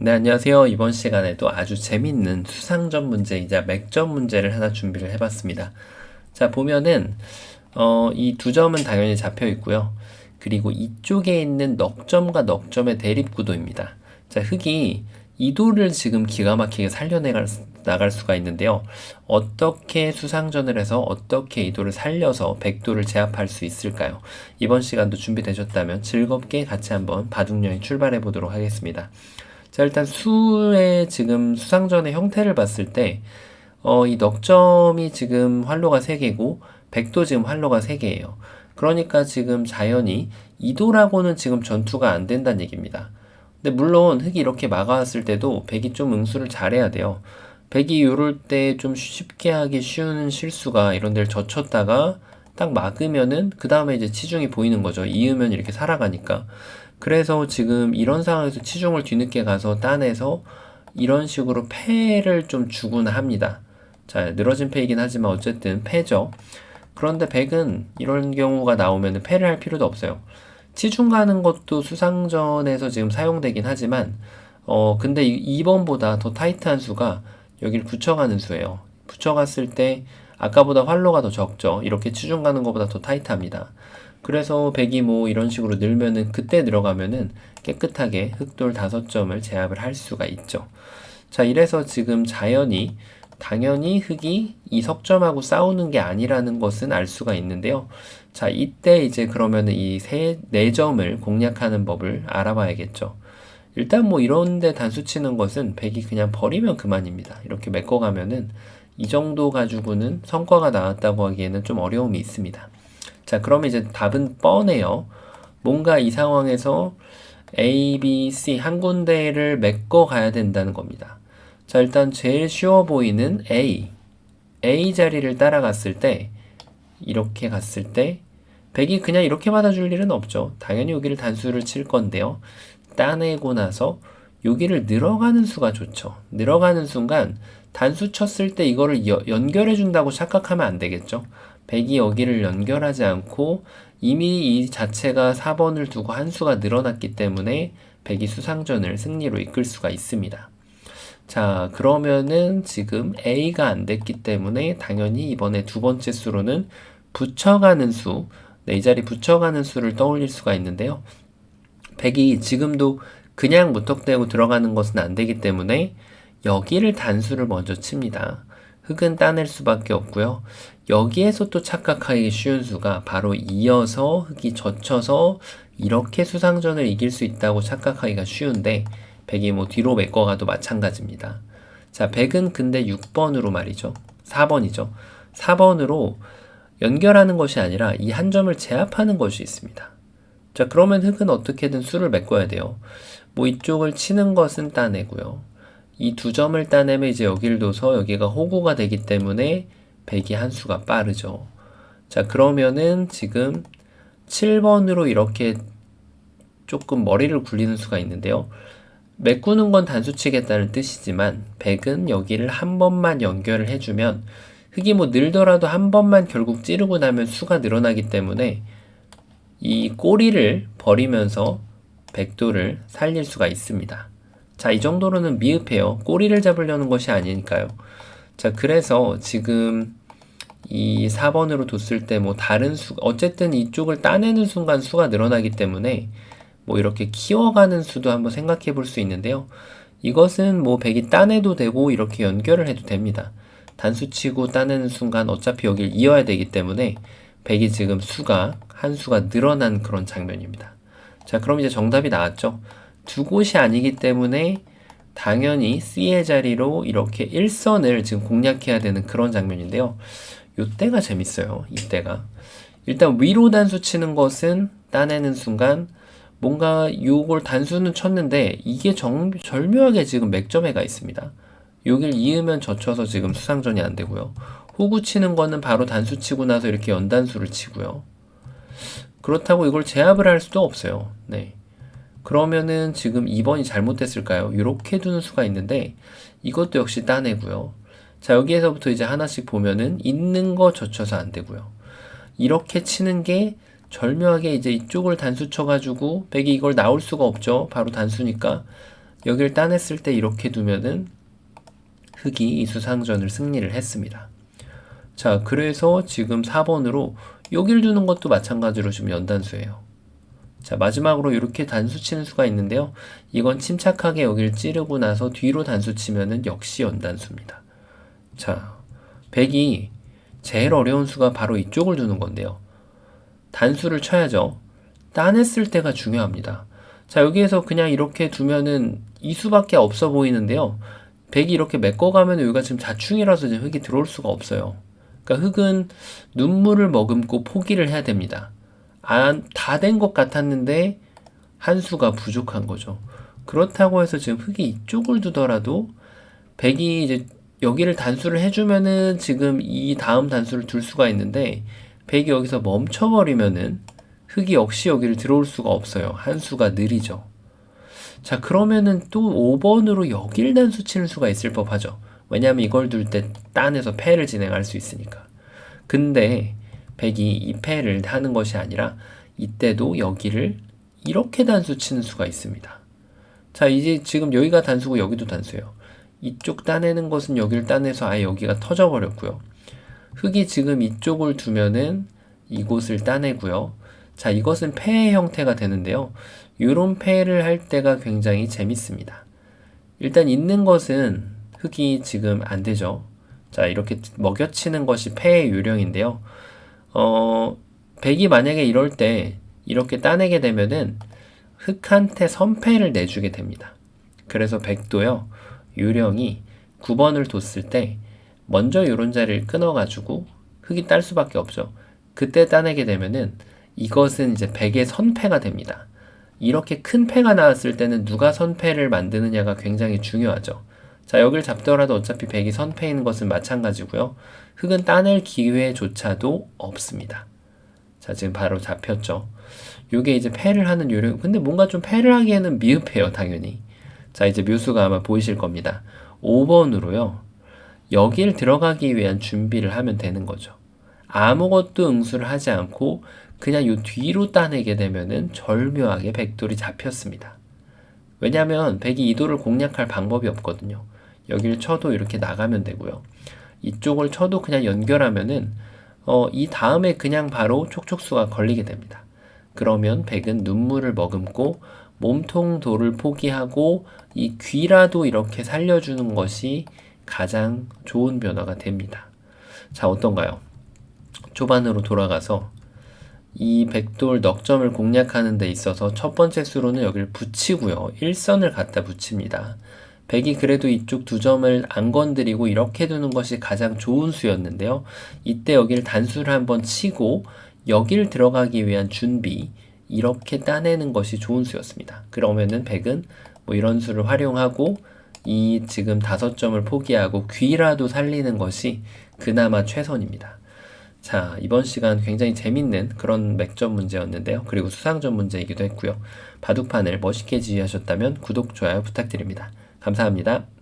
네, 안녕하세요. 이번 시간에도 아주 재밌는 수상점 문제이자 맥점 문제를 하나 준비를 해봤습니다. 자, 보면은, 어, 이 두 점은 당연히 잡혀 있고요. 그리고 이쪽에 있는 넉점과 넉점의 대립구도입니다. 자, 흙이 이도를 지금 기가 막히게 살려내갈 나갈 수가 있는데요. 어떻게 수상전을 해서 어떻게 이도를 살려서 백도를 제압할 수 있을까요? 이번 시간도 준비되셨다면 즐겁게 같이 한번 바둑여행 출발해 보도록 하겠습니다. 자, 일단 수의 지금 수상전의 형태를 봤을 때, 어, 이 넉점이 지금 활로가 3개고, 백도 지금 활로가 3개예요. 그러니까 지금 자연히 이도라고는 지금 전투가 안 된다는 얘기입니다. 근데 물론 흙이 이렇게 막아왔을 때도 백이 좀 응수를 잘해야 돼요. 백이 요럴 때 좀 쉽게 하기 쉬운 실수가 이런 데를 젖혔다가 딱 막으면은 그 다음에 이제 치중이 보이는 거죠. 이으면 이렇게 살아가니까. 그래서 지금 이런 상황에서 치중을 뒤늦게 가서 따내서 이런 식으로 패를 좀 주구나 합니다. 자, 늘어진 패이긴 하지만 어쨌든 패죠. 그런데 백은 이런 경우가 나오면 패를 할 필요도 없어요. 치중 가는 것도 수상전에서 지금 사용되긴 하지만, 어, 근데 2번보다 더 타이트한 수가 여기를 붙여가는 수예요. 붙여갔을 때 아까보다 활로가 더 적죠. 이렇게 치중 가는 것보다 더 타이트합니다. 그래서 백이 뭐 이런 식으로 늘면은 그때 들어가면은 깨끗하게 흑돌 다섯 점을 제압을 할 수가 있죠. 자, 이래서 지금 자연히 당연히 흑이 이 석점하고 싸우는 게 아니라는 것은 알 수가 있는데요. 자, 이때 이제 그러면은 이 세, 네 점을 공략하는 법을 알아봐야겠죠. 일단 뭐 이런데 단수 치는 것은 백이 그냥 버리면 그만입니다. 이렇게 메꿔가면은 이 정도 가지고는 성과가 나왔다고 하기에는 좀 어려움이 있습니다. 자, 그러면 이제 답은 뻔해요. 뭔가 이 상황에서 A, B, C 한 군데를 메꿔 가야 된다는 겁니다. 자, 일단 제일 쉬워 보이는 A. A 자리를 따라갔을 때, 이렇게 갔을 때, 백이 그냥 이렇게 받아줄 일은 없죠. 당연히 여기를 단수를 칠 건데요. 따내고 나서 여기를 늘어가는 수가 좋죠. 늘어가는 순간 단수 쳤을 때 이거를 연결해 준다고 착각하면 안 되겠죠. 백이 여기를 연결하지 않고 이미 이 자체가 4번을 두고 한 수가 늘어났기 때문에 백이 수상전을 승리로 이끌 수가 있습니다. 자, 그러면은 지금 A가 안 됐기 때문에 당연히 이번에 두 번째 수로는 붙여가는 수, 네, 이 자리 붙여가는 수를 떠올릴 수가 있는데요. 백이 지금도 그냥 무턱대고 들어가는 것은 안 되기 때문에 여기를 단수를 먼저 칩니다. 흙은 따낼 수밖에 없고요. 여기에서 또 착각하기 쉬운 수가 바로 이어서 흙이 젖혀서 이렇게 수상전을 이길 수 있다고 착각하기가 쉬운데 백이 뭐 뒤로 메꿔가도 마찬가지입니다. 자, 백은 근데 6번으로 말이죠. 4번이죠. 4번으로 연결하는 것이 아니라 이 한 점을 제압하는 것이 있습니다. 자, 그러면 흙은 어떻게든 수를 메꿔야 돼요. 뭐 이쪽을 치는 것은 따내고요. 이 두 점을 따내면 이제 여기를 둬서 여기가 호구가 되기 때문에 백이 한 수가 빠르죠. 자, 그러면은 지금 7번으로 이렇게 조금 머리를 굴리는 수가 있는데요. 메꾸는 건 단수 치겠다는 뜻이지만 백은 여기를 한 번만 연결을 해주면 흙이 뭐 늘더라도 한 번만 결국 찌르고 나면 수가 늘어나기 때문에 이 꼬리를 버리면서 백도를 살릴 수가 있습니다. 자, 이 정도로는 미흡해요. 꼬리를 잡으려는 것이 아니니까요. 자, 그래서 지금 이 4번으로 뒀을 때 뭐 다른 수, 어쨌든 이쪽을 따내는 순간 수가 늘어나기 때문에 뭐 이렇게 키워가는 수도 한번 생각해 볼 수 있는데요. 이것은 뭐 백이 따내도 되고 이렇게 연결을 해도 됩니다. 단수 치고 따내는 순간 어차피 여기를 이어야 되기 때문에 백이 지금 수가 한 수가 늘어난 그런 장면입니다. 자, 그럼 이제 정답이 나왔죠. 두 곳이 아니기 때문에 당연히 C의 자리로 이렇게 일선을 지금 공략해야 되는 그런 장면인데요. 이때가 재밌어요. 이때가. 일단 위로 단수 치는 것은 따내는 순간 뭔가 요걸 단수는 쳤는데 이게 정, 절묘하게 지금 맥점에가 있습니다. 여길 이으면 젖혀서 지금 수상전이 안 되고요. 호구 치는 거는 바로 단수 치고 나서 이렇게 연단수를 치고요. 그렇다고 이걸 제압을 할 수도 없어요. 네. 그러면은 지금 2번이 잘못됐을까요? 이렇게 두는 수가 있는데 이것도 역시 따내고요. 자, 여기에서부터 이제 하나씩 보면은 있는 거 젖혀서 안 되고요. 이렇게 치는 게 절묘하게 이제 이쪽을 단수 쳐가지고 백이 이걸 나올 수가 없죠. 바로 단수니까. 여기를 따냈을 때 이렇게 두면은 흑이 이 수상전을 승리를 했습니다. 자, 그래서 지금 4번으로 여길 두는 것도 마찬가지로 지금 연단수예요. 자, 마지막으로 이렇게 단수 치는 수가 있는데요. 이건 침착하게 여기를 찌르고 나서 뒤로 단수 치면은 역시 연단수입니다. 자, 100이 제일 어려운 수가 바로 이쪽을 두는 건데요. 단수를 쳐야죠. 따냈을 때가 중요합니다. 자, 여기에서 그냥 이렇게 두면은 이 수밖에 없어 보이는데요. 100이 이렇게 메꿔가면 여기가 지금 자충이라서 지금 흙이 들어올 수가 없어요. 그러니까 흙은 눈물을 머금고 포기를 해야 됩니다. 다 된 것 같았는데 한 수가 부족한 거죠. 그렇다고 해서 지금 흙이 이쪽을 두더라도 100이 이제 여기를 단수를 해주면은 지금 이 다음 단수를 둘 수가 있는데 100이 여기서 멈춰버리면은 흙이 역시 여기를 들어올 수가 없어요. 한 수가 느리죠. 자, 그러면은 또 5번으로 여길 단수 치는 수가 있을 법하죠. 왜냐하면 이걸 둘 때 딴에서 패를 진행할 수 있으니까. 근데 100이 이 패를 하는 것이 아니라 이때도 여기를 이렇게 단수 치는 수가 있습니다. 자, 이제 지금 여기가 단수고 여기도 단수예요. 이쪽 따내는 것은 여기를 따내서 아예 여기가 터져버렸고요. 흙이 지금 이쪽을 두면은 이곳을 따내고요. 자, 이것은 폐의 형태가 되는데요. 이런 폐를 할 때가 굉장히 재밌습니다. 일단 있는 것은 흙이 지금 안 되죠. 자, 이렇게 먹여치는 것이 폐의 요령인데요. 어, 백이 만약에 이럴 때 이렇게 따내게 되면은 흙한테 선패를 내주게 됩니다. 그래서 백도요, 요령이 9번을 뒀을 때 먼저 요런 자리를 끊어가지고 흙이 딸 수밖에 없죠. 그때 따내게 되면은 이것은 이제 백의 선패가 됩니다. 이렇게 큰 패가 나왔을 때는 누가 선패를 만드느냐가 굉장히 중요하죠. 자, 여길 잡더라도 어차피 백이 선패인 것은 마찬가지고요. 흙은 따낼 기회조차도 없습니다. 자, 지금 바로 잡혔죠. 요게 이제 패를 하는 요령. 근데 뭔가 좀 패를 하기에는 미흡해요, 당연히. 자, 이제 묘수가 아마 보이실 겁니다. 5번으로요. 여길 들어가기 위한 준비를 하면 되는 거죠. 아무것도 응수를 하지 않고 그냥 요 뒤로 따내게 되면은 절묘하게 백돌이 잡혔습니다. 왜냐하면 백이 이도를 공략할 방법이 없거든요. 여기를 쳐도 이렇게 나가면 되고요. 이쪽을 쳐도 그냥 연결하면은 어, 이 다음에 그냥 바로 촉촉수가 걸리게 됩니다. 그러면 백은 눈물을 머금고 몸통 도를 포기하고 이 귀라도 이렇게 살려주는 것이 가장 좋은 변화가 됩니다. 자, 어떤가요? 초반으로 돌아가서 이 백돌 넉점을 공략하는 데 있어서 첫 번째 수로는 여기를 붙이고요. 일선을 갖다 붙입니다. 백이 그래도 이쪽 두 점을 안 건드리고 이렇게 두는 것이 가장 좋은 수였는데요. 이때 여기를 단수를 한번 치고 여기를 들어가기 위한 준비 이렇게 따내는 것이 좋은 수였습니다. 그러면은 백은 뭐 이런 수를 활용하고 이 지금 다섯 점을 포기하고 귀라도 살리는 것이 그나마 최선입니다. 자, 이번 시간 굉장히 재밌는 그런 맥점 문제였는데요. 그리고 수상점 문제이기도 했고요. 바둑판을 멋있게 지휘하셨다면 구독, 좋아요 부탁드립니다. 감사합니다.